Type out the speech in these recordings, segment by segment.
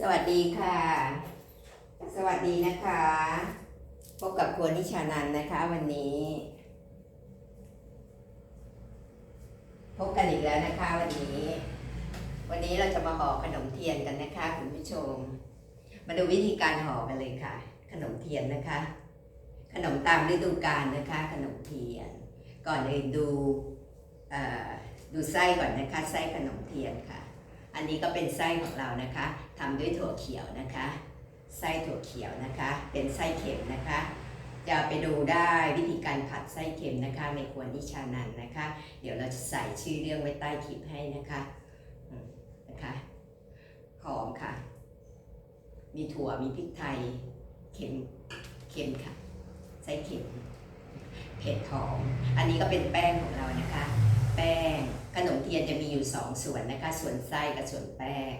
สวัสดีค่ะ สวัสดีนะคะ พบกับครัวนิชานันนะคะวันนี้ พบกันอีกแล้วนะคะวันนี้ วันนี้เราจะมาห่อขนมเทียนกันนะคะคุณผู้ชม มาดูวิธีการห่อกันเลยค่ะ ขนมเทียนนะคะ ขนมตามฤดูกาลนะคะ ขนมเทียน ก่อนอื่นดูดูไส้ก่อนนะคะไส้ขนมเทียนค่ะ อันนี้ก็เป็นไส้ของเรานะคะ ทำด้วยถั่วเขียวนะคะ ไส้ถั่วเขียวนะคะ เป็นไส้เค็มนะคะ จะไปดูได้วิธีการผัดไส้เค็มนะคะในครัวนิชานันนะคะ เดี๋ยวเราจะใส่ชื่อเรื่องไว้ใต้คลิปให้นะคะนะคะหอมค่ะ มีถั่วมีพริกไทยเค็มเค็มค่ะไส้เค็มเผ็ดหอมอันนี้ก็เป็นแป้งของเรานะคะ แป้งขนมเทียนจะมีอยู่ 2 ส่วนนะคะ ส่วนไส้กับส่วนแป้ง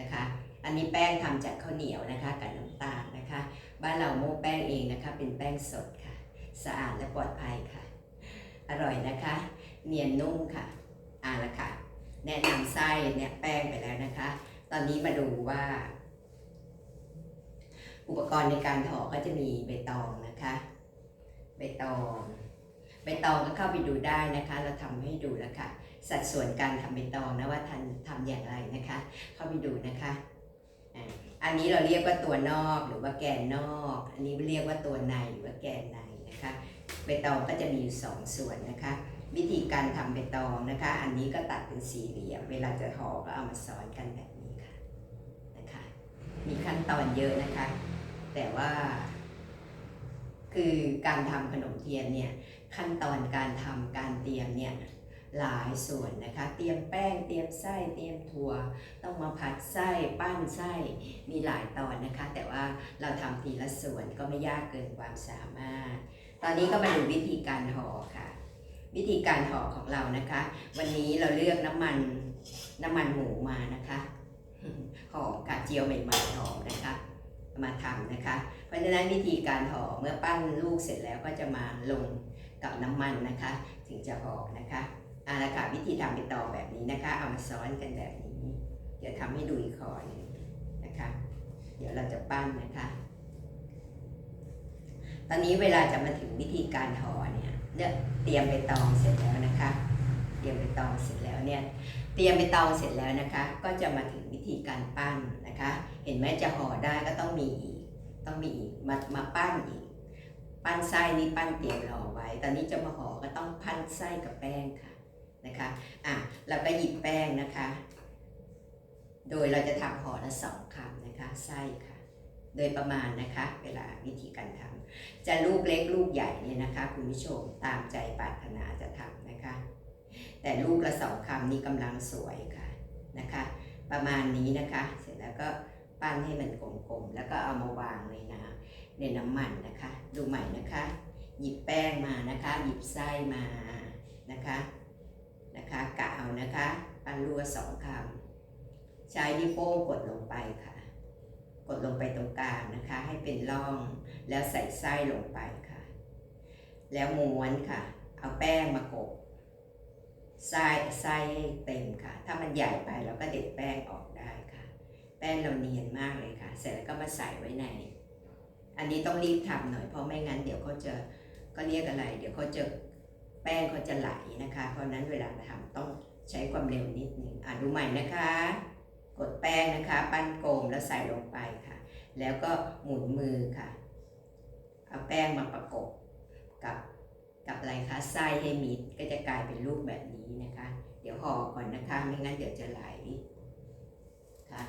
นะคะ อันนี้แป้งทำจากข้าวเหนียวนะคะกับน้ำตาลนะคะ บ้านเราโม้แป้งเองนะคะ เป็นแป้งสดค่ะ สะอาดและปลอดภัยค่ะ อร่อยนะคะ เนียนนุ่มค่ะอ่าละค่ะ แนะนำไส้เนี่ยแป้งไปแล้วนะคะ ตอนนี้มาดูว่า อุปกรณ์ในการห่อก็จะมีใบตองนะคะ ใบตอง ใบตองก็เข้าไปดูได้นะคะ เราทำให้ดูแล้วค่ะ สัดส่วนการทำใบตองนะว่าทันทำอย่างไรนะคะ เข้าไปดูนะคะอันนี้เราเรียกว่าตัวนอกหรือว่าแกนนอก อันนี้เรียกว่าตัวในหรือว่าแกนในนะคะใบตองก็จะมีอยู่สองส่วนนะคะ วิธีการทำใบตองนะคะ อันนี้ก็ตัดเป็นสี่เหลี่ยม เวลาจะห่อก็เอามาซ้อนกันแบบนี้ค่ะนะคะ มีขั้นตอนเยอะนะคะ แต่ว่า คือการทำขนมเทียนเนี่ยขั้นตอนการทำการเตรียมเนี่ย หลายส่วนนะคะ เตรียมแป้ง เตรียมไส้ เตรียมถั่ว ต้องมาผัดไส้ ปั้นไส้ มีหลายตอนนะคะ แต่ว่าเราทำทีละส่วนก็ไม่ยากเกินความสามารถ ตอนนี้ก็มาดูวิธีการห่อค่ะ วิธีการห่อของเรานะคะ วันนี้เราเลือกน้ำมันน้ำมันหมูมานะคะหอมกาเจียวใหม่ๆหอมนะคะ มาทำนะคะ เพราะฉะนั้นวิธีการห่อเมื่อปั้นลูกเสร็จแล้วก็จะมาลงกับน้ำมันนะคะ ถึงจะห่อนะคะ เอาละค่ะวิธีทำเป็นตอแบบนี้นะคะ เอามาซ้อนกันแบบนี้ เดี๋ยวทำให้ดูอีกข้อนึงนะคะ เดี๋ยวเราจะปั้นนะคะ ตอนนี้เวลาจะมาถึงวิธีการห่อเนี่ยเลือกเตรียมใบตองเสร็จแล้วนะคะ เตรียมใบตองเสร็จแล้วเนี่ย เตรียมใบตองเสร็จแล้วนะคะ ก็จะมาถึงวิธีการปั้นนะคะ เห็นไหมจะห่อได้ก็ต้องมีอีก ต้องมีอีก มามาปั้นอีก ปั้นไส้นี่ปั้นเตรียมรอไว้ ตอนนี้จะมาห่อก็ต้องปั้นไส้กับแป้งค่ะ นะคะอะเราก็หยิบแป้งนะคะ โดยเราจะทำห่อละสองคำนะคะไส้ค่ะ โดยประมาณนะคะ เวลาวิธีการทำจะลูกเล็กลูกใหญ่เนี่ยนะคะ คุณผู้ชมตามใจปรารถนาจะทำนะคะ แต่ลูกละสองคำนี้กำลังสวยค่ะนะคะ ประมาณนี้นะคะ เสร็จแล้วก็ปั้นให้มันกลมๆแล้วก็เอามาวางในน้ำในน้ำมันนะคะ ดูใหม่นะคะ หยิบแป้งมานะคะ หยิบไส้มานะคะ นะคะกะเอานะคะปันรัวสองคำใช้นิ้วโป้งกดลงไปค่ะ กดลงไปตรงกลางนะคะ ให้เป็นร่องแล้วใส่ไส้ลงไปค่ะ แล้วม้วนค่ะ เอาแป้งมากบไส้ไส้ให้เต็มค่ะ ถ้ามันใหญ่ไปเราก็เด็ดแป้งออกได้ค่ะ แป้งเราเนียนมากเลยค่ะ เสร็จแล้วก็มาใส่ไว้ใน อันนี้ต้องรีบทำหน่อยเพราะไม่งั้นเดี๋ยวเขาจะก็เรียกอะไร เดี๋ยวเขาจะ แป้งเขาจะไหลนะคะ เพราะนั้นเวลาทำต้องใช้ความเร็วนิดนึงอะดูใหม่นะคะ กดแป้งนะคะ ปั้นโกลมแล้วใส่ลงไปค่ะ แล้วก็หมุนมือค่ะ เอาแป้งมาประกบกับกับอะไรคะไส้ให้มิดก็จะกลายเป็นรูปแบบนี้นะคะ เดี๋ยวห่อก่อนนะคะ ไม่งั้นเดี๋ยวจะไหลค่ะ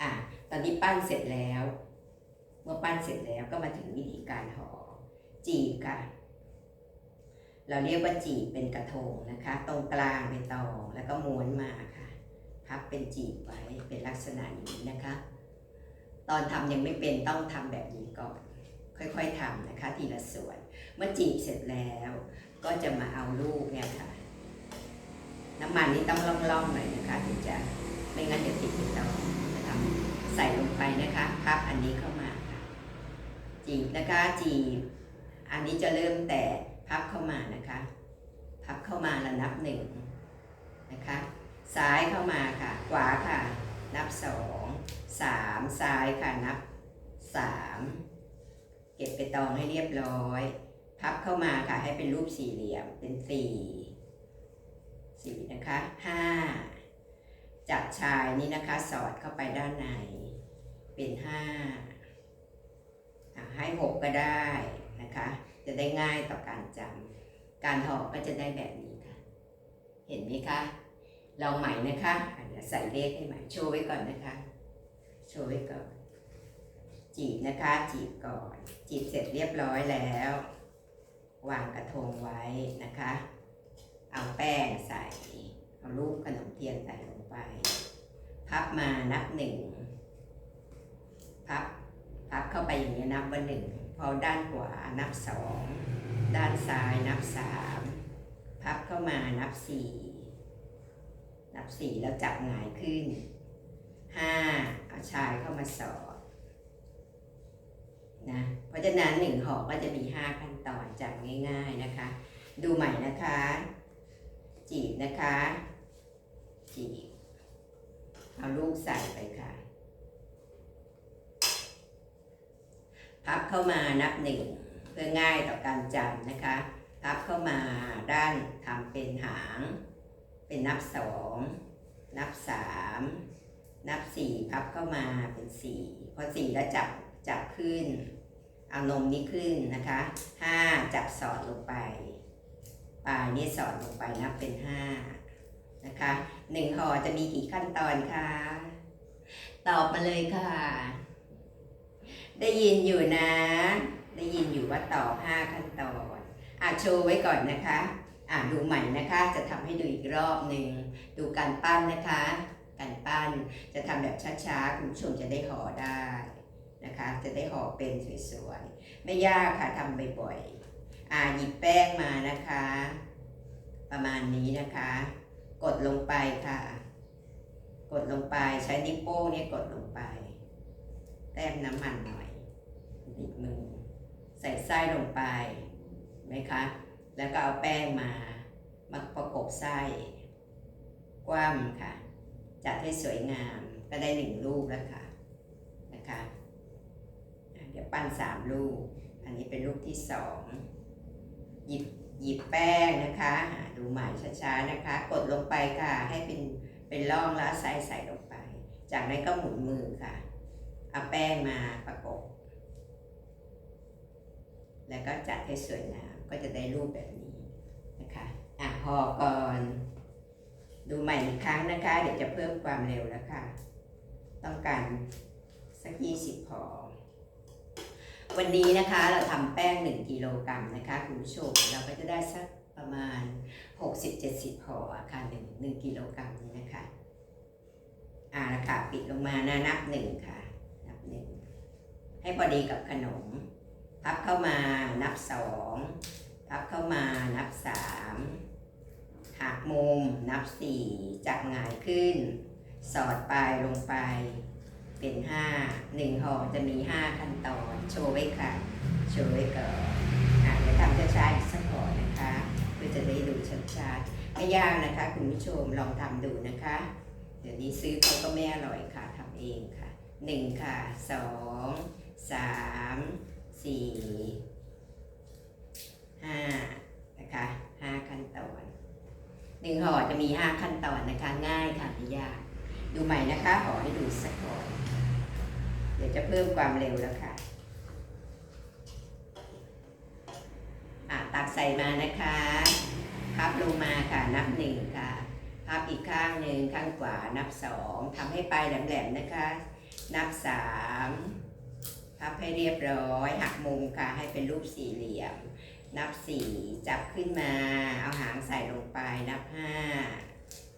อะตอนนี้ปั้นเสร็จแล้ว เมื่อปั้นเสร็จแล้วก็มาถึงวิธีการห่อจีบค่ะ เราเรียกว่าจีบเป็นกระทงนะคะ ตรงกลางเป็นตองแล้วก็ม้วนมาค่ะ พับเป็นจีบไว้เป็นลักษณะอย่างนี้นะคะ ตอนทำยังไม่เป็นต้องทำแบบนี้ก่อน ค่อยๆทำนะคะ ทีละส่วน เมื่อจีบเสร็จแล้ว ก็จะมาเอาลูกเนี่ยค่ะ น้ำมันนี่ต้องล่องๆหน่อยนะคะถึงจะไม่งั้นเดี๋ยวติดติดเราจะทำใส่ลงไปนะคะพับอันนี้เข้ามาค่ะ จีบนะคะจีบ อันนี้จะเริ่มแต่ พับเข้ามานะคะพับเข้ามาแล้วนับหนึ่งนะคะซ้ายเข้ามาค่ะ ขวาค่ะ นับสองสามซ้ายค่ะนับสามเก็บไปตองให้เรียบร้อย พับเข้ามาค่ะให้เป็นรูปสี่เหลี่ยมเป็นสี่สี่นะคะห้าจากชายนี่นะคะสอดเข้าไปด้านใน เป็นห้าให้หกก็ได้นะคะ จะได้ง่ายต่อการจำการห่อก็จะได้แบบนี้ค่ะ เห็นไหมคะลองใหม่นะคะอะเดี๋ยวใส่เลขให้ใหม่โชว์ไว้ก่อนนะคะ โชว์ไว้ก่อน จีบนะคะ จีบก่อน จีบเสร็จเรียบร้อยแล้ว วางกระทงไว้นะคะ เอาแป้งใส่ เอาลูกขนมเทียนใส่ลงไป พับมานับหนึ่ง พับ พับเข้าไปอย่างนี้นับว่าหนึ่ง อด้านขวานับสองด้านซ้ายนับสามพับเข้ามานับสี่นับสี่แล้วจับหงายขึ้นห้าเอาชายเข้ามาสอดนะเพราะฉะนั้นหนึ่งห่อก็จะมีห้าขั้นตอนจำง่าย ๆนะคะ ดูใหม่นะคะ จีบนะคะจีบเอาลูกใส่ไปค่ะ พับเข้ามานับหนึ่งเพื่อง่ายต่อการจำนะคะพับเข้ามาด้านทำเป็นหาง เป็นนับสองนับสามนับสี่พับเข้ามาเป็นสี่พอสี่แล้วจับจับขึ้น เอานมนี้ขึ้นนะคะห้าจับสอดลงไปปลายนี่สอดลงไปนับเป็นห้านะคะหนึ่งห่อจะมีกี่ขั้นตอนคะตอบมาเลยค่ะ ได้ยินอยู่นะ ได้ยินอยู่ว่าต่อห้าขั้นตอนอะโชว์ไว้ก่อนนะคะอะดูใหม่นะคะ จะทำให้ดูอีกรอบหนึ่งดูการปั้นนะคะ การปั้นจะทำแบบช้าๆคุณผู้ชมจะได้ห่อได้นะคะ จะได้ห่อเป็นสวยๆไม่ยากค่ะทำบ่อยๆอะหยิบแป้งมานะคะ ประมาณนี้นะคะ กดลงไปค่ะ กดลงไปใช้นิ้วโป้งเนี่ยกดลงไป ต้มน้ำมันหน่อยติดมือ ใส่ไส้ลงไปไหมคะ แล้วก็เอาแป้งมามาประกบไส้กว้ามค่ะ จัดให้สวยงามก็ได้หนึ่งลูกแล้วค่ะนะคะเดี๋ยวปั้นสามลูก อันนี้เป็นลูกที่สองหยิบหยิบแป้งนะคะดูใหม่ช้าๆนะคะ กดลงไปค่ะให้เป็นเป็นร่องแล้วไส้ใส่ลงไป จากนั้นก็หมุนมือค่ะ เอาแป้งมาประกบ แล้วก็จัดให้สวยงามก็จะได้รูปแบบนี้นะคะอะพอก่อน ดูใหม่อีกครั้งนะคะ เดี๋ยวจะเพิ่มความเร็วแล้วค่ะ ต้องการสักยี่สิบพอ วันนี้นะคะเราทำแป้ง 1กิโลกรัมนะคะคุณผู้ชมเราก็จะได้สักประมาณ 60-70ห่ออะค่ะหนึ่งหนึ่งกิโลกรัมนี้นะคะ อ่าละค่ะ ปิดลงมานะนับหนึ่งค่ะ ให้พอดีกับขนม พับเข้ามานับสองพับเข้ามานับสามหักมุมนับสี่จับหงายขึ้น สอดปลายลงไป เป็นห้าหนึ่งห่อจะมีห้าขั้นตอนโชว์ไว้ค่ะ โชว์ไว้ก่อนอะเดี๋ยวทำช้าๆอีกสักห่อนะคะเพื่อจะได้ดูชัดๆไม่ยากนะคะคุณผู้ชมลองทำดูนะคะ เดี๋ยวนี้ซื้อเขาก็ไม่อร่อยค่ะทำเองค่ะหนึ่งค่ะสอง สามสี่ห้านะคะห้าขั้นตอนหนึ่งห่อจะมีห้าขั้นตอนนะคะ ง่ายค่ะไม่ยาก ดูใหม่นะคะห่อให้ดูสักห่อเดี๋ยวจะเพิ่มความเร็วแล้วค่ะอะตักใส่มานะคะพับลงมาค่ะนับหนึ่งค่ะพับอีกข้างหนึ่งข้างขวานับสองทำให้ปลายแหลมๆนะคะ นับสาม พับให้เรียบร้อย หักมุมค่ะให้เป็นรูปสี่เหลี่ยม นับสี่จับขึ้นมา เอาหางใส่ลงไปนับห้า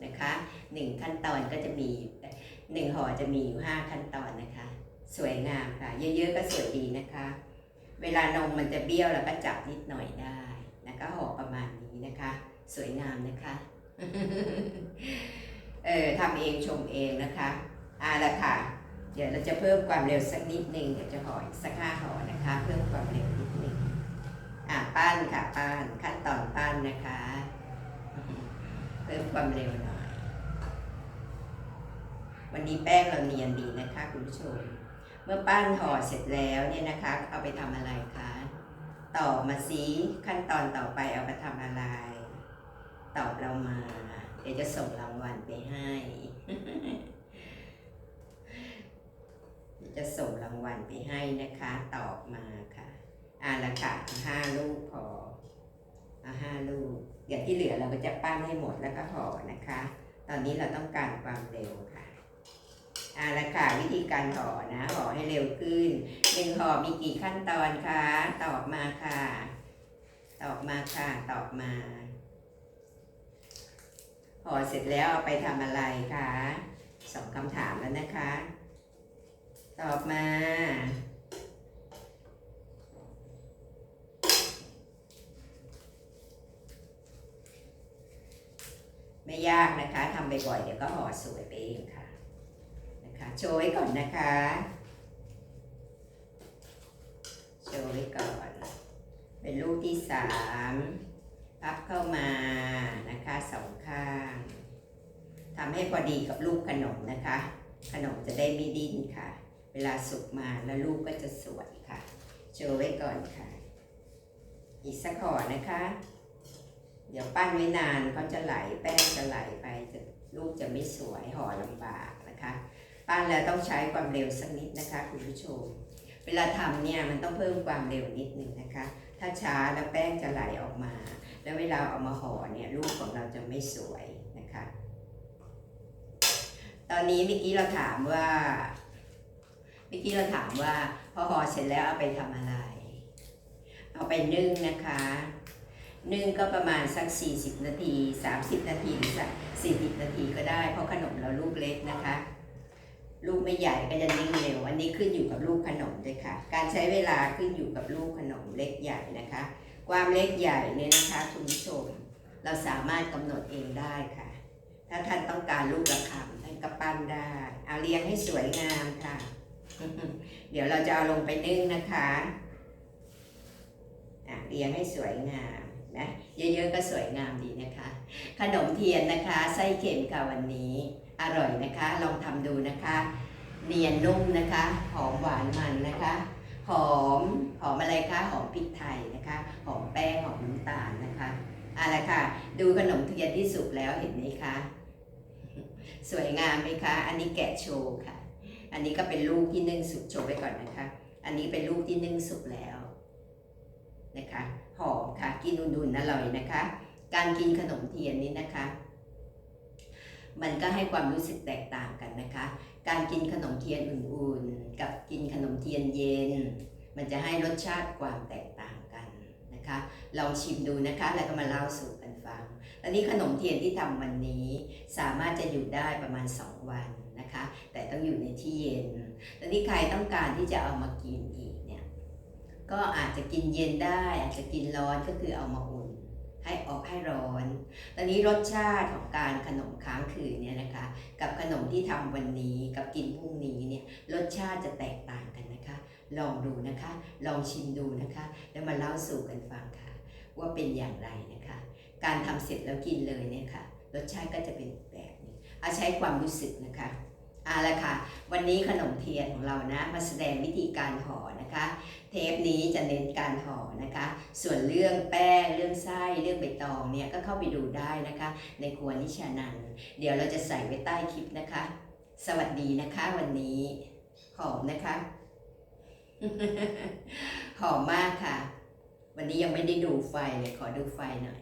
นะคะหนึ่งขั้นตอนก็จะมีหนึ่งห่อจะมีอยู่ห้าขั้นตอนนะคะ สวยงามค่ะ เยอะๆก็สวยดีนะคะ เวลานมมันจะเบี้ยวแล้วก็จับนิดหน่อยได้นะคะห่อประมาณนี้นะคะ สวยงามนะคะเออทำเองชมเองนะคะอ่าละค่ะ เดี๋ยวเราจะเพิ่มความเร็วสักนิดหนึ่งเดี๋ยวจะห่ออสักห้าหอนะคะ เพิ่มความเร็วนิดหนึ่งอ่าปั้นค่ะปั้นขั้นตอนปั้นนะคะ เพิ่มความเร็วหน่อย วันนี้แป้งเราเนียนดีนะคะคุณผู้ชม เมื่อปั้นห่อเสร็จแล้วเนี่ยนะคะ เอาไปทำอะไรคะตอบมาสิขั้นตอนต่อไปเอาไปทำอะไร ตอบเรามา เดี๋ยวจะส่งรางวัลไปให้ จะส่งรางวัลไปให้นะคะ ตอบมาค่ะอ่าละค่ะเอาห้าลูกพอเอาห้าลูกอย่างที่เหลือเราก็จะปั้นให้หมดแล้วก็ห่อนะคะ ตอนนี้เราต้องการความเร็วค่ะอ่าละค่ะวิธีการห่อนะห่อให้เร็วขึ้นหนึ่งห่อมีกี่ขั้นตอนคะตอบมาค่ะ ตอบมาค่ะ ตอบมาห่อเสร็จแล้วเอาไปทำอะไรคะสองคำถามแล้วนะคะ ตอบมา ไม่ยากนะคะทำบ่อยๆเดี๋ยวก็ห่อสวยไปเองค่ะนะคะโชว์ไว้ก่อนนะคะโชว์ไว้ก่อน เป็นลูกที่สามพับเข้ามานะคะสองข้างทำให้พอดีกับลูกขนมนะคะ ขนมจะได้ไม่ดิ้นค่ะ เวลาสุกมาแล้วลูกก็จะสวยค่ะ โชว์ไว้ก่อนค่ะ อีกสักห่อนะคะ เดี๋ยวปั้นไว้นานเขาจะไหลแป้งจะไหลไปจะลูกจะไม่สวยห่อลำบากนะคะ ปั้นแล้วต้องใช้ความเร็วสักนิดนะคะ คุณผู้ชม เวลาทำเนี่ยมันต้องเพิ่มความเร็วนิดนึงนะคะ ถ้าช้าแล้วแป้งจะไหลออกมา แล้วเวลาเอามาห่อเนี่ยลูกของเราจะไม่สวยนะคะ ตอนนี้เมื่อกี้เราถามว่า เมื่อกี้เราถามว่าพอห่อเสร็จแล้วเอาไปทำอะไร เอาไปนึ่งนะคะ นึ่งก็ประมาณสัก 40 นาที 30 นาทีหรือสัก40 นาทีก็ได้ เพราะขนมเราลูกเล็กนะคะ ลูกไม่ใหญ่ก็จะนิ่งเร็ว อันนี้ขึ้นอยู่กับลูกขนมด้วยค่ะ การใช้เวลาขึ้นอยู่กับลูกขนมเล็กใหญ่นะคะ ความเล็กใหญ่เนี่ยนะคะคุณผู้ชมเราสามารถกำหนดเองได้ค่ะ ถ้าท่านต้องการลูกระคำท่านก็ปั้นได้ เอาเรียงให้สวยงามค่ะ เดี๋ยวเราจะเอาลงไปนึ่งนะคะอะเรียงให้สวยงามนะเยอะๆก็สวยงามดีนะคะ ขนมเทียนนะคะไส้เค็มค่ะวันนี้อร่อยนะคะ ลองทำดูนะคะ เนียนนุ่มนะคะ หอมหวานมันนะคะ หอมหอมอะไรคะหอมพริกไทยนะคะ หอมแป้งหอมน้ำตาลนะคะเอาละค่ะ ดูขนมเทียนที่สุกแล้วเห็นไหมคะ สวยงามไหมคะ อันนี้แกะโชว์ค่ะ อันนี้ก็เป็นลูกที่นึ่งสุกโชว์ไว้ก่อนนะคะ อันนี้เป็นลูกที่นึ่งสุกแล้วนะคะ หอมค่ะ กินอุ่นๆอร่อยนะคะ การกินขนมเทียนนี้นะคะ มันก็ให้ความรู้สึกแตกต่างกันนะคะ การกินขนมเทียนอุ่นๆ กับกินขนมเทียนเย็น มันจะให้รสชาติความแตกต่างกันนะคะ ลองชิมดูนะคะ แล้วก็มาเล่าสู่กันฟังตอนนี้ขนมเทียนที่ทำวันนี้ สามารถจะอยู่ได้ประมาณ 2 วัน นะคะ แต่ต้องอยู่ในที่เย็นตอนนี้ใครต้องการที่จะเอามากินอีกเนี่ย ก็อาจจะกินเย็นได้ อาจจะกินร้อนก็คือเอามาอุ่น ให้ออกให้ร้อน ตอนนี้รสชาติของการขนมค้างคืนเนี่ยนะคะ กับขนมที่ทำวันนี้กับกินพรุ่งนี้เนี่ยรสชาติจะแตกต่างกันนะคะ ลองดูนะคะ ลองชิมดูนะคะ แล้วมาเล่าสู่กันฟังค่ะ ว่าเป็นอย่างไรนะคะ การทำเสร็จแล้วกินเลยเนี่ยค่ะรสชาติก็จะเป็นแบบนี้ เอาใช้ความรู้สึกนะคะ เอาละค่ะ วันนี้ขนมเทียนของเรานะ มาแสดงวิธีการห่อนะคะ เทปนี้จะเน้นการห่อนะคะ ส่วนเรื่องแป้ง เรื่องไส้ เรื่องใบตองเนี่ยก็เข้าไปดูได้นะคะ ในครัวนิชานัน เดี๋ยวเราจะใส่ไว้ใต้คลิปนะคะ สวัสดีนะคะวันนี้ หอมนะคะ หอมมากค่ะ วันนี้ยังไม่ได้ดูไฟเลยขอดูไฟหน่อย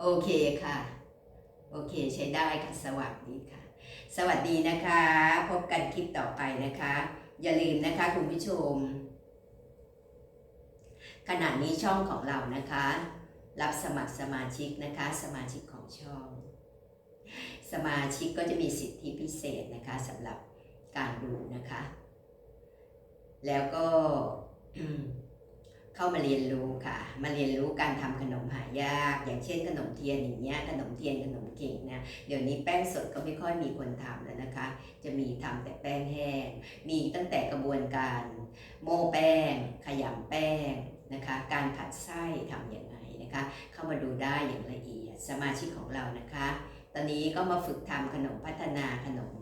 โอเคค่ะ โอเคใช้ได้ค่ะ สวัสดีค่ะ สวัสดีนะคะ พบกันคลิปต่อไปนะคะ อย่าลืมนะคะคุณผู้ชม ขณะนี้ช่องของเรานะคะ รับสมัครสมาชิกนะคะ สมาชิกของช่อง สมาชิกก็จะมีสิทธิพิเศษนะคะสำหรับการดูนะคะ แล้วก็ เข้ามาเรียนรู้ค่ะ มาเรียนรู้การทำขนมหายาก อย่างเช่น ขนมเทียนอย่างเงี้ยขนมเทียนขนมเก่งนะเดี๋ยวนี้แป้งสดก็ไม่ค่อยมีคนทำแล้วนะคะ จะมีทำแต่แป้งแห้ง มีตั้งแต่กระบวนการโม่แป้ง ขยำแป้งนะคะ การผัดไส้ทำอย่างไรนะคะ เข้ามาดูได้อย่างละเอียดสมาชิกของเรานะคะ ตอนนี้ก็มาฝึกทำขนมพัฒนาขนม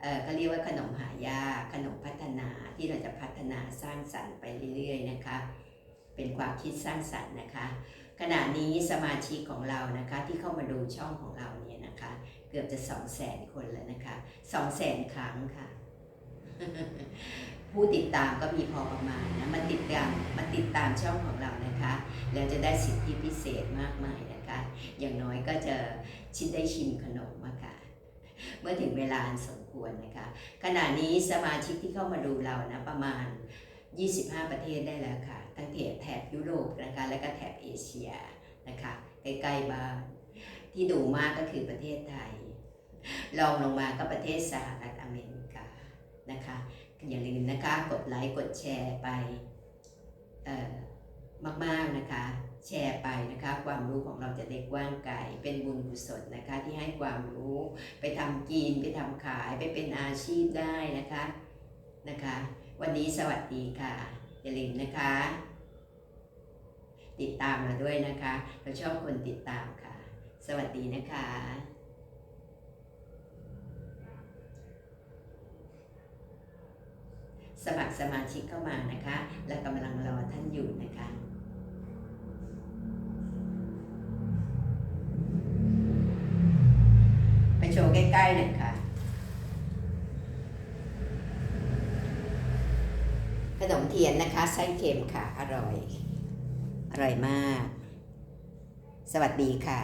เออเขาเรียกว่าขนมหายากขนมพัฒนาที่เราจะพัฒนาสร้างสรรค์ไปเรื่อยๆนะคะ เป็นความคิดสร้างสรรค์นะคะ ขณะนี้สมาชิกของเรานะคะที่เข้ามาดูช่องของเราเนี่ยนะคะ เกือบจะสองแสนคนแล้วนะคะสองแสนครั้งค่ะ ผู้ติดตามก็มีพอประมาณนะมาติดตามมาติดตามช่องของเรานะคะแล้วจะได้สิทธิพิเศษมากมายนะคะ อย่างน้อยก็จะชิมได้ชิมขนมอะค่ะเมื่อถึงเวลาอันสมควรนะคะ ขณะนี้สมาชิกที่เข้ามาดูเรานะประมาณ 25 ประเทศได้แล้วค่ะ ตั้งแต่แถบยุโรปนะคะและก็แถบเอเชียนะคะใกล้ๆบ้านที่ดูมากก็คือประเทศไทยรองลงมาก็ประเทศสหรัฐอเมริกานะคะอย่าลืมนะคะ กดไลค์กดแชร์ไปมากๆนะคะ แชร์ไปนะคะ ความรู้ของเราจะได้กว้างไกลเป็นบุญกุศลนะคะ ที่ให้ความรู้ไปทำกินไปทำขายไปเป็นอาชีพได้นะคะนะคะ วันนี้สวัสดีค่ะ อย่าลืมนะคะ ติดตามเราด้วยนะคะ เราชอบคนติดตามค่ะ สวัสดีนะคะสมัครสมาชิกเข้ามานะคะ และกำลังรอท่านอยู่นะคะไปโชว์ใกล้ๆหน่อยค่ะ ขนมเทียนนะคะ ไส้เค็มค่ะ อร่อย อร่อยมาก สวัสดีค่ะ